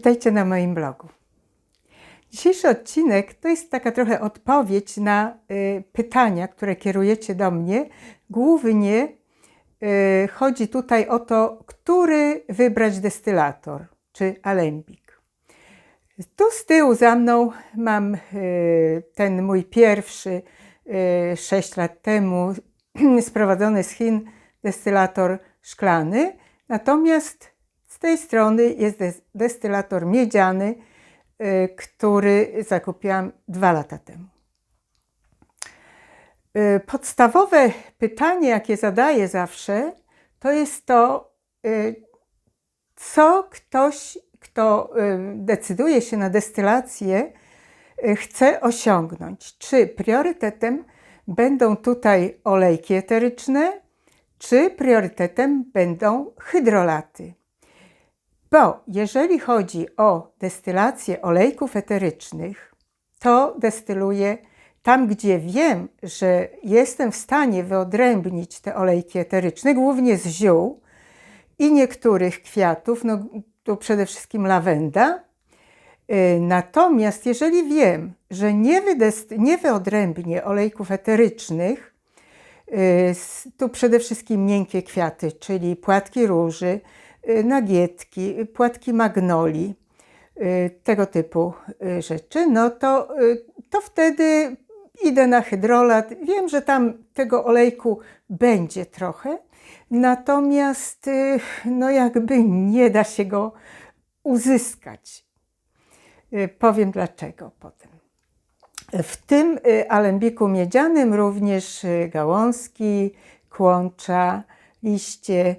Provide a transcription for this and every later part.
Witajcie na moim blogu. Dzisiejszy odcinek to jest taka trochę odpowiedź na y, pytania, które kierujecie do mnie. Głównie y, chodzi tutaj o to, który wybrać destylator czy alembik. Tu z tyłu za mną mam y, ten mój pierwszy 6 lat temu sprowadzony z Chin destylator szklany. Natomiast tej strony jest destylator miedziany, y, który zakupiłam dwa lata temu. Y, podstawowe pytanie, jakie zadaję zawsze, to jest to, y, co ktoś, kto decyduje się na destylację, chce osiągnąć. Czy priorytetem będą tutaj olejki eteryczne, czy priorytetem będą hydrolaty. Bo jeżeli chodzi o destylację olejków eterycznych, to destyluję tam, gdzie wiem, że jestem w stanie wyodrębnić te olejki eteryczne, głównie z ziół i niektórych kwiatów, no tu przede wszystkim lawenda. Y, natomiast jeżeli wiem, że nie, nie wyodrębnię olejków eterycznych, y, tu przede wszystkim miękkie kwiaty, czyli płatki róży, nagietki, płatki magnolii, y, tego typu y, rzeczy, no to, to wtedy idę na hydrolat. Wiem, że tam tego olejku będzie trochę, natomiast no jakby nie da się go uzyskać. Powiem dlaczego potem. W tym alembiku miedzianym również gałązki, kłącza, liście,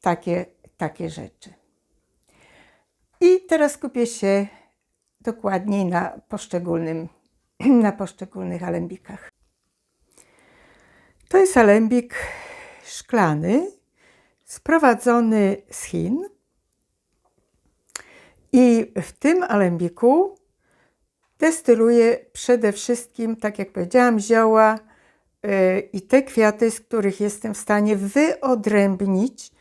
takie takie rzeczy. I teraz skupię się dokładniej na, poszczególnym, na poszczególnych alembikach. To jest alembik szklany, sprowadzony z Chin. I w tym alembiku destyluję przede wszystkim, tak jak powiedziałam, zioła yy, i te kwiaty, z których jestem w stanie wyodrębnić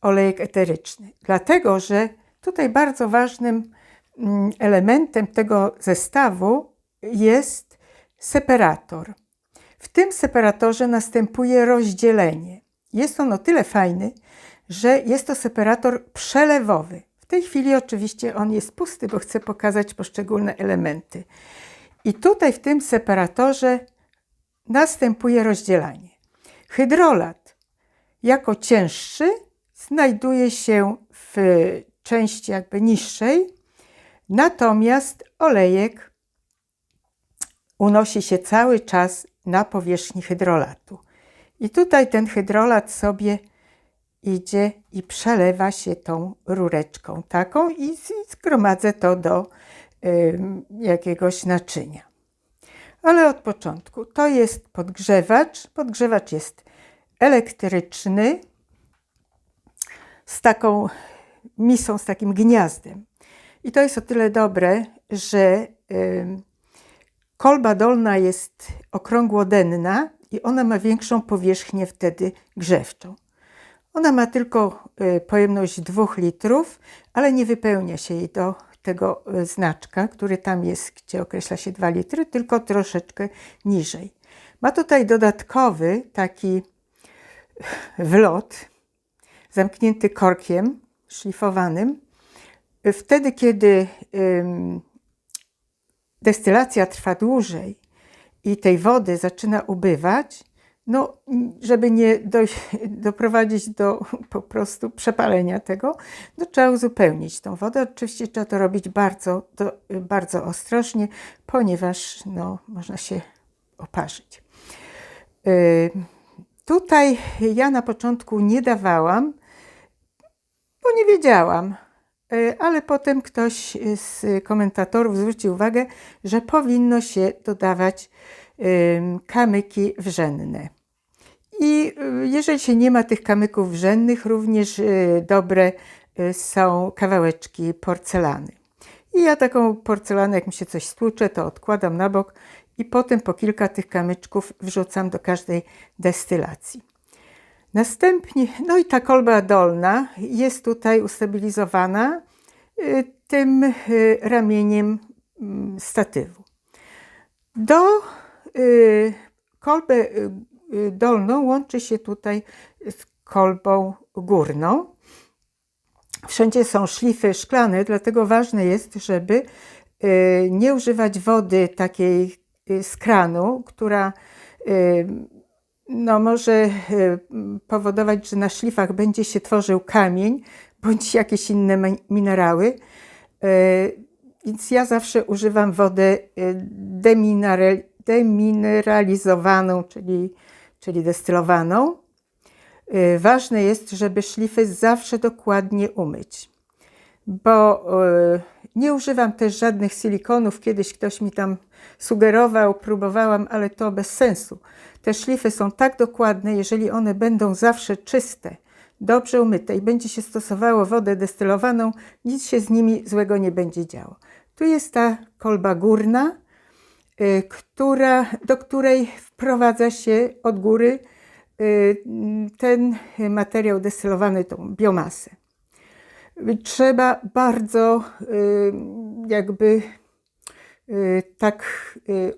olejek eteryczny. Dlatego, że tutaj bardzo ważnym mm, elementem tego zestawu jest separator. W tym separatorze następuje rozdzielenie. Jest on o tyle fajny, że jest to separator przelewowy. W tej chwili oczywiście on jest pusty, bo chcę pokazać poszczególne elementy. I tutaj w tym separatorze następuje rozdzielanie. Hydrolat jako cięższy znajduje się w części jakby niższej, natomiast olejek unosi się cały czas na powierzchni hydrolatu. I tutaj ten hydrolat sobie idzie i przelewa się tą rureczką taką i zgromadzę to do y, jakiegoś naczynia. Ale od początku to jest podgrzewacz. Podgrzewacz jest elektryczny, z taką misą, z takim gniazdem. I to jest o tyle dobre, że kolba dolna jest okrągłodenna i ona ma większą powierzchnię wtedy grzewczą. Ona ma tylko y, pojemność 2 litrów, ale nie wypełnia się jej do tego y, znaczka, który tam jest, gdzie określa się 2 litry, tylko troszeczkę niżej. Ma tutaj dodatkowy taki wlot, zamknięty korkiem szlifowanym. Wtedy, kiedy destylacja trwa dłużej i tej wody zaczyna ubywać, no, żeby nie dojść, doprowadzić do po prostu przepalenia tego, no, trzeba uzupełnić tą wodę. Oczywiście trzeba to robić bardzo, bardzo ostrożnie, ponieważ no, można się oparzyć. Yy, tutaj ja na początku nie dawałam bo nie wiedziałam. E, ale potem ktoś z komentatorów zwrócił uwagę, że powinno się dodawać kamyki wrzenne. I e, jeżeli się nie ma tych kamyków wrzennych, również e, dobre są kawałeczki porcelany. I ja taką porcelanę, jak mi się coś stłucze, to odkładam na bok i potem po kilka tych kamyczków wrzucam do każdej destylacji. Następnie, no i ta kolba dolna jest tutaj ustabilizowana y, tym y, ramieniem mm, statywu. Do y, kolbę dolną łączy się tutaj z kolbą górną. Wszędzie są szlify szklane, dlatego ważne jest, żeby nie używać wody takiej z kranu, która no, może y, powodować, że na szlifach będzie się tworzył kamień bądź jakieś inne mi- minerały. Y, Więc ja zawsze używam wodę demineral- demineralizowaną, czyli, czyli destylowaną. Ważne jest, żeby szlify zawsze dokładnie umyć, bo nie używam też żadnych silikonów. Kiedyś ktoś mi tam sugerował, próbowałam, ale to bez sensu. Te szlify są tak dokładne, jeżeli one będą zawsze czyste, dobrze umyte i będzie się stosowało wodę destylowaną, nic się z nimi złego nie będzie działo. Tu jest ta kolba górna, y, która, do której wprowadza się od góry y, ten materiał destylowany, tą biomasę. Trzeba bardzo y, jakby tak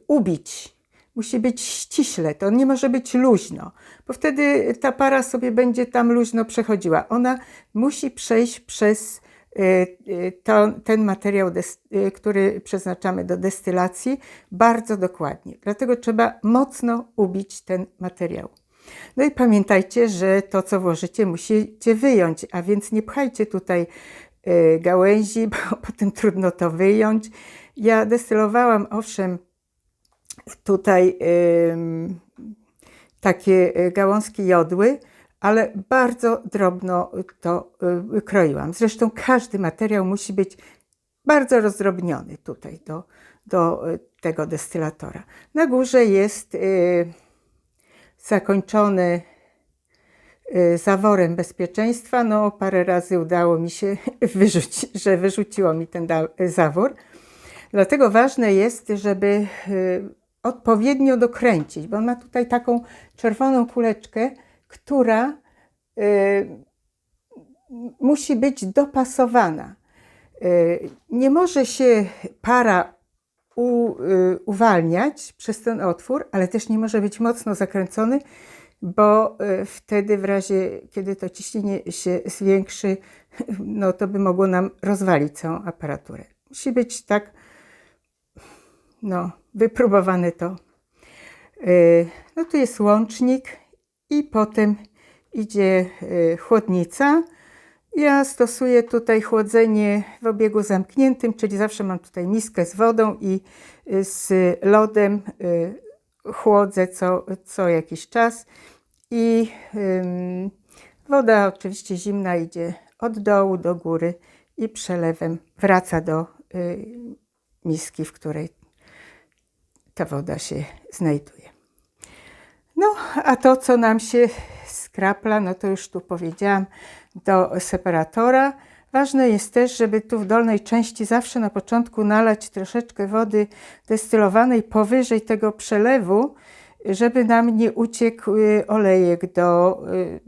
ubić. Musi być ściśle, to nie może być luźno, bo wtedy ta para sobie będzie tam luźno przechodziła. Ona musi przejść przez y, y, to, ten materiał, y, który przeznaczamy do destylacji, bardzo dokładnie. Dlatego trzeba mocno ubić ten materiał. No i pamiętajcie, że to, co włożycie, musicie wyjąć, a więc nie pchajcie tutaj gałęzi, bo potem trudno to wyjąć. Ja destylowałam, owszem, tutaj takie y, gałązki jodły, ale bardzo drobno to y, kroiłam. Zresztą każdy materiał musi być bardzo rozdrobniony tutaj do, do y, tego destylatora. Na górze jest zakończony zaworem bezpieczeństwa. No, parę razy udało mi się wyrzucić, że wyrzuciło mi ten zawór. Dlatego ważne jest, żeby odpowiednio dokręcić, bo ma tutaj taką czerwoną kuleczkę, która y, musi być dopasowana. Y, Nie może się para u, y, uwalniać przez ten otwór, ale też nie może być mocno zakręcony, bo wtedy w razie, kiedy to ciśnienie się zwiększy, no to by mogło nam rozwalić całą aparaturę. Musi być tak, no, wypróbowane to. Y, No tu jest łącznik i potem idzie y, chłodnica. Ja stosuję tutaj chłodzenie w obiegu zamkniętym, czyli zawsze mam tutaj miskę z wodą i y, z lodem chłodzę co, co jakiś czas. I woda oczywiście zimna idzie od dołu do góry i przelewem wraca do miski, w której ta woda się znajduje. No, a to, co nam się skrapla, no to już tu powiedziałam, do separatora. Ważne jest też, żeby tu w dolnej części zawsze na początku nalać troszeczkę wody destylowanej powyżej tego przelewu, żeby nam nie uciekł y, olejek do y,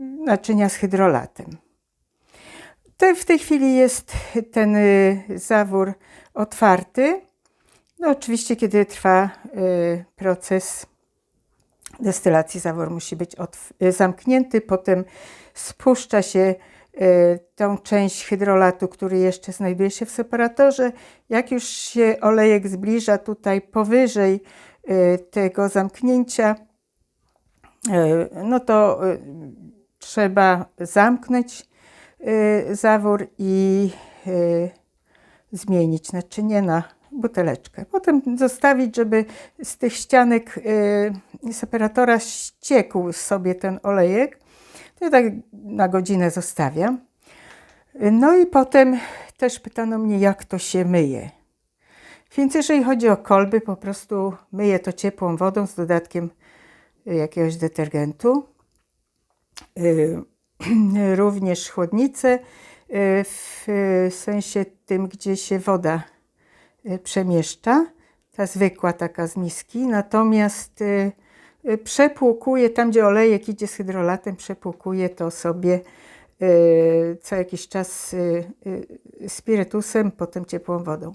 naczynia z hydrolatem. Te, w tej chwili jest ten y, zawór otwarty. No oczywiście, kiedy trwa y, proces destylacji, zawór musi być y, zamknięty, potem spuszcza się y, tą część hydrolatu, który jeszcze znajduje się w separatorze. Jak już się olejek zbliża tutaj powyżej tego zamknięcia, no to trzeba zamknąć zawór i zmienić naczynie na buteleczkę. Potem zostawić, żeby z tych ścianek y, separatora ściekł sobie ten olejek. To ja tak na godzinę zostawiam. No i potem też pytano mnie, jak to się myje. Więc jeżeli chodzi o kolby, po prostu myję to ciepłą wodą z dodatkiem jakiegoś detergentu. Y, Również chłodnicę y, w sensie tym, gdzie się woda y, przemieszcza, ta zwykła taka z miski, natomiast y, y, przepłukuję, tam gdzie olejek idzie z hydrolatem, przepłukuję to sobie y, co jakiś czas y, y, spirytusem, potem ciepłą wodą.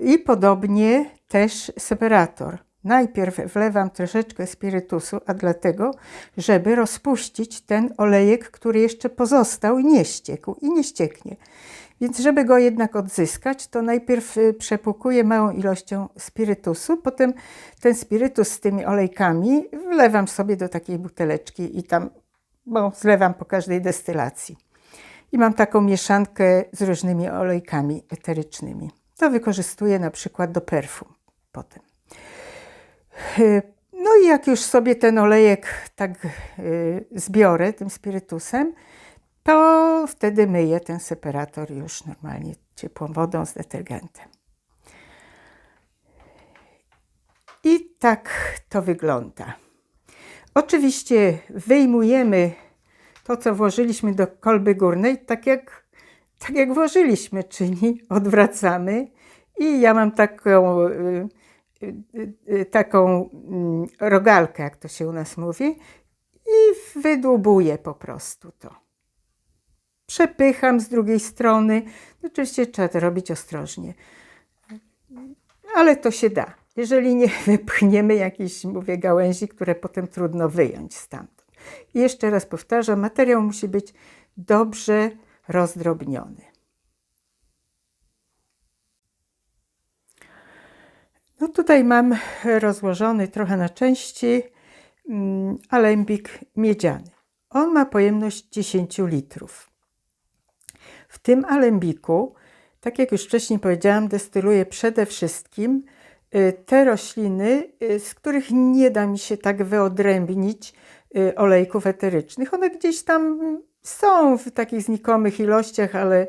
I podobnie też separator. Najpierw wlewam troszeczkę spirytusu, a dlatego, żeby rozpuścić ten olejek, który jeszcze pozostał i nie ściekł i nie ścieknie. Więc żeby go jednak odzyskać, to najpierw y, przepukuję małą ilością spirytusu, potem ten spirytus z tymi olejkami wlewam sobie do takiej buteleczki i tam bo zlewam po każdej destylacji. I mam taką mieszankę z różnymi olejkami eterycznymi. To wykorzystuję na przykład do perfum potem. Y, no i jak już sobie ten olejek tak y, zbiorę tym spirytusem, to wtedy myję ten separator już normalnie ciepłą wodą z detergentem. I tak to wygląda. Oczywiście wyjmujemy to, co włożyliśmy do kolby górnej, tak jak, tak jak włożyliśmy, czyli odwracamy. I ja mam taką, y, y, y, taką mm, rogalkę, jak to się u nas mówi, i wydłubuję po prostu to przepycham z drugiej strony. Oczywiście trzeba to robić ostrożnie, ale to się da. Jeżeli nie wypchniemy jakiejś, mówię, gałęzi, które potem trudno wyjąć stamtąd. I jeszcze raz powtarzam, materiał musi być dobrze rozdrobniony. No tutaj mam rozłożony trochę na części mm, alembik miedziany. On ma pojemność 10 litrów. W tym alembiku, tak jak już wcześniej powiedziałam, destyluję przede wszystkim y, te rośliny, y, z których nie da mi się tak wyodrębnić y, olejków eterycznych. One gdzieś tam są w takich znikomych ilościach, ale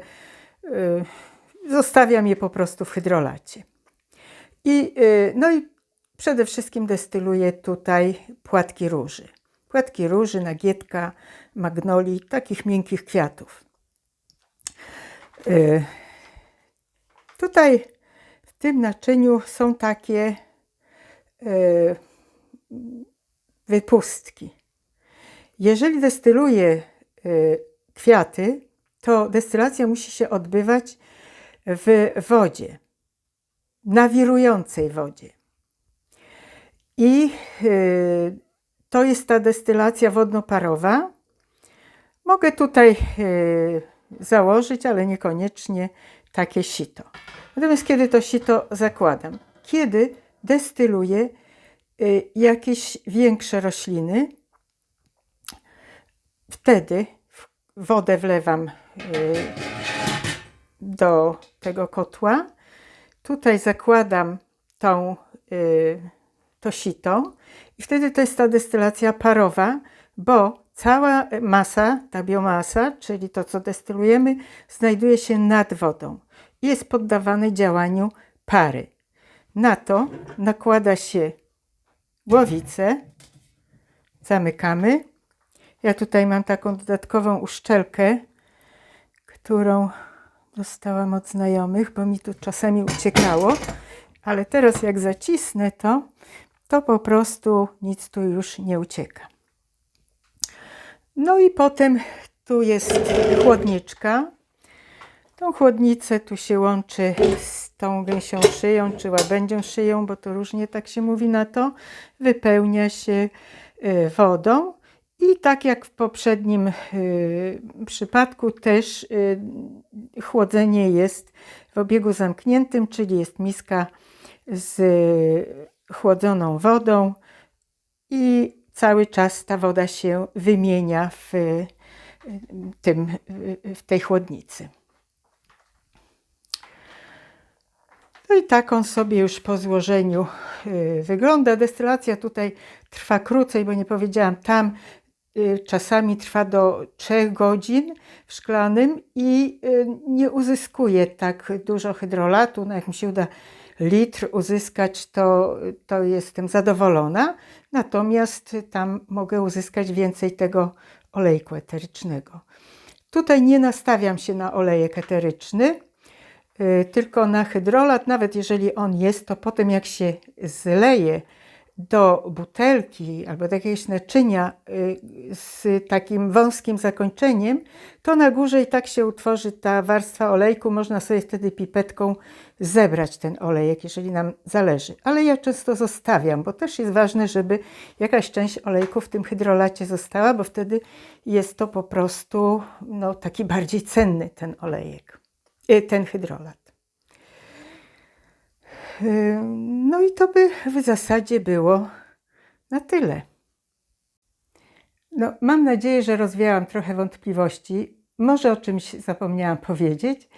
zostawiam je po prostu w hydrolacie. I, no i przede wszystkim destyluję tutaj płatki róży. Płatki róży, nagietka, magnolii, takich miękkich kwiatów. Y, tutaj w tym naczyniu są takie y, wypustki. Jeżeli destyluję y, kwiaty, to destylacja musi się odbywać w wodzie, nawirującej wodzie. I to jest ta destylacja wodno-parowa. Mogę tutaj założyć, ale niekoniecznie takie sito. Natomiast kiedy to sito zakładam? Kiedy destyluję y, jakieś większe rośliny, wtedy wodę wlewam y, do tego kotła. Tutaj zakładam tą, y, to sito i wtedy to jest ta destylacja parowa, bo Cała masa, ta biomasa, czyli to, co destylujemy, znajduje się nad wodą jest poddawane działaniu pary. Na to nakłada się głowicę, zamykamy. Ja tutaj mam taką dodatkową uszczelkę, którą dostałam od znajomych, bo mi tu czasami uciekało, ale teraz jak zacisnę to, to po prostu nic tu już nie ucieka. No i potem tu jest chłodniczka. Tą chłodnicę tu się łączy z tą gęsią szyją, czy łabędzią szyją, bo to różnie tak się mówi na to. Wypełnia się y, wodą. I tak jak w poprzednim y, przypadku, też y, chłodzenie jest w obiegu zamkniętym, czyli jest miska z chłodzoną wodą i cały czas ta woda się wymienia w, tym, w tej chłodnicy. No i tak on sobie już po złożeniu y, wygląda. Destylacja tutaj trwa krócej, bo nie powiedziałam, tam y, czasami trwa do 3 godzin w szklanym i y, nie uzyskuje tak dużo hydrolatu. No jak mi się uda litr uzyskać, to, to jestem zadowolona. Natomiast tam mogę uzyskać więcej tego olejku eterycznego. Tutaj nie nastawiam się na olejek eteryczny, y, tylko na hydrolat. Nawet jeżeli on jest, to potem jak się zleje do butelki albo do jakiegoś naczynia y, z takim wąskim zakończeniem, to na górze i tak się utworzy ta warstwa olejku. Można sobie wtedy pipetką zebrać ten olejek, jeżeli nam zależy. Ale ja często zostawiam, bo też jest ważne, żeby jakaś część olejku w tym hydrolacie została, bo wtedy jest to po prostu no, taki bardziej cenny ten olejek, y, ten hydrolat. Y, No i to by w zasadzie było na tyle. No, mam nadzieję, że rozwiałam trochę wątpliwości. Może o czymś zapomniałam powiedzieć.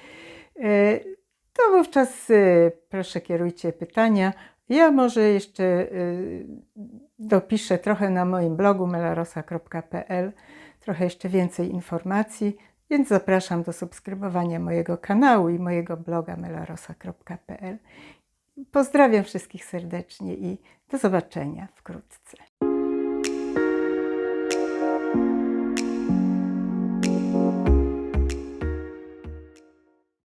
Y, To wówczas y, proszę kierujcie pytania. Ja może jeszcze dopiszę trochę na moim blogu melarosa.pl, trochę jeszcze więcej informacji, więc zapraszam do subskrybowania mojego kanału i mojego bloga melarosa.pl. Pozdrawiam wszystkich serdecznie i do zobaczenia wkrótce.